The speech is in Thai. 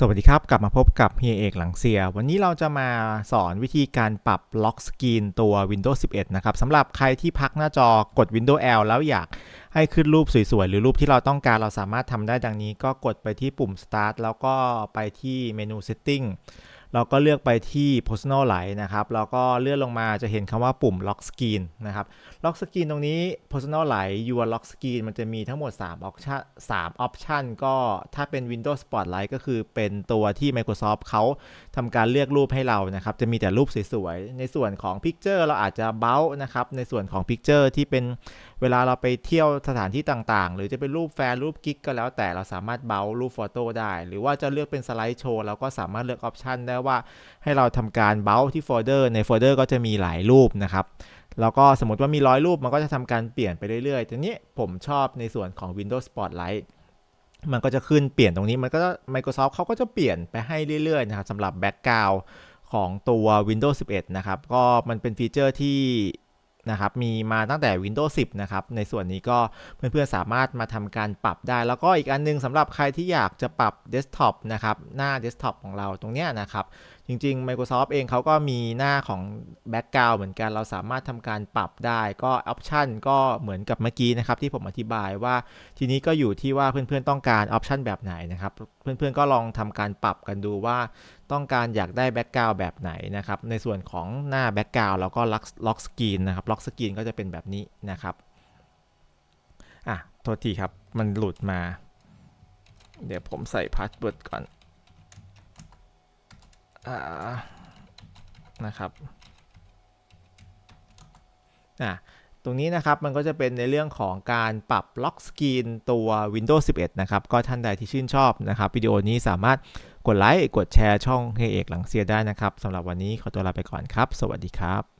สวัสดีครับ กลับมาพบกับเฮียเอกหลังเสีย วันนี้เราจะมาสอนวิธีการปรับล็อกสกรีนตัว Windows 11 นะครับสำหรับใครที่พักหน้าจอกด Windows L แล้วอยากให้ขึ้นรูปสวยๆ หรือรูปที่เราต้องการเราสามารถทำได้ดังนี้ ก็กดไปที่ปุ่ม Start แล้วก็ไปที่เมนู Setting เราก็เลือกไปที่ Personal Light นะครับแล้วก็เลื่อนลงมาจะเห็นคำว่าปุ่ม Lock Screen นะครับ Lock Screen ตรงนี้ Personal Light Your Lock Screen มันจะมีทั้งหมด 3 option 3 option ก็ถ้าเป็น Windows Spotlight ก็คือเป็นตัวที่ Microsoft เขาทำการเลือกรูปให้เรานะครับ จะมีแต่รูปสวยๆ ในส่วนของ Picture เราอาจจะเบ้านะครับ ในส่วนของ Picture ที่เป็น เวลาเราไปเที่ยวสถานที่ต่างๆ หรือจะเป็นรูปแฟนรูปกิ๊กก็แล้วแต่เราสามารถเบ้ารูปโฟโต้ได้ หรือว่าจะเลือกเป็นสไลด์โชว์เราก็สามารถเลือกออปชันได้ว่าให้เราทำการเบ้าที่โฟลเดอร์ในโฟลเดอร์ก็จะมีหลายรูปนะครับแล้วก็สมมติว่ามีร้อยรูปมันก็จะทำการเปลี่ยนไปเรื่อยๆทีนี้ผมชอบในส่วนของ Windows Spotlight มันก็จะขึ้นเปลี่ยนตรงนี้มันก็ Microsoft เขาก็จะเปลี่ยนไปให้เรื่อยๆนะครับสำหรับแบ็กกราวของตัว Windows 11 นะครับ ก็มันเป็นฟีเจอร์ที่ นะครับมีมาตั้งแต่ Windows 10 นะครับ ในส่วนนี้ก็เพื่อนๆ สามารถมาทำการปรับได้ แล้วก็อีกอันนึงสำหรับใครที่อยากจะปรับเดสก์ท็อปนะครับหน้าเดสก์ท็อปของเราตรงเนี้ยนะครับ จริง ๆ Microsoft เองเขาก็มีหน้าของ Background เหมือนกัน เราสามารถทำการปรับได้ก็ออปชันก็เหมือนกับเมื่อกี้นะครับ ที่ผมอธิบายว่าทีนี้ก็อยู่ที่ว่าเพื่อนๆต้องการออปชันแบบไหนนะครับ เพื่อนๆก็ลองทำการปรับกันดูว่าต้องการอยากได้แบ็กกราวแบบไหนนะครับ ในส่วนของหน้าแบ็กกราวแล้วก็ล็อกล็อกสกรีนนะครับล็อกสกรีนก็จะเป็นแบบนี้นะครับอะโทษทีครับมันหลุดมา เดี๋ยวผมใส่พาสเวิร์ดก่อน นะครับอะตรงนี้นะครับมันก็จะเป็นในเรื่องของการปรับล็อกสกรีนตัว Windows 11 นะครับ ก็ท่านใดที่ชื่นชอบนะครับวิดีโอนี้สามารถกดไลค์กดแชร์ช่องเฮเอกหลังเสียได้นะครับสำหรับวันนี้ขอตัวลาไปก่อนครับ สวัสดีครับ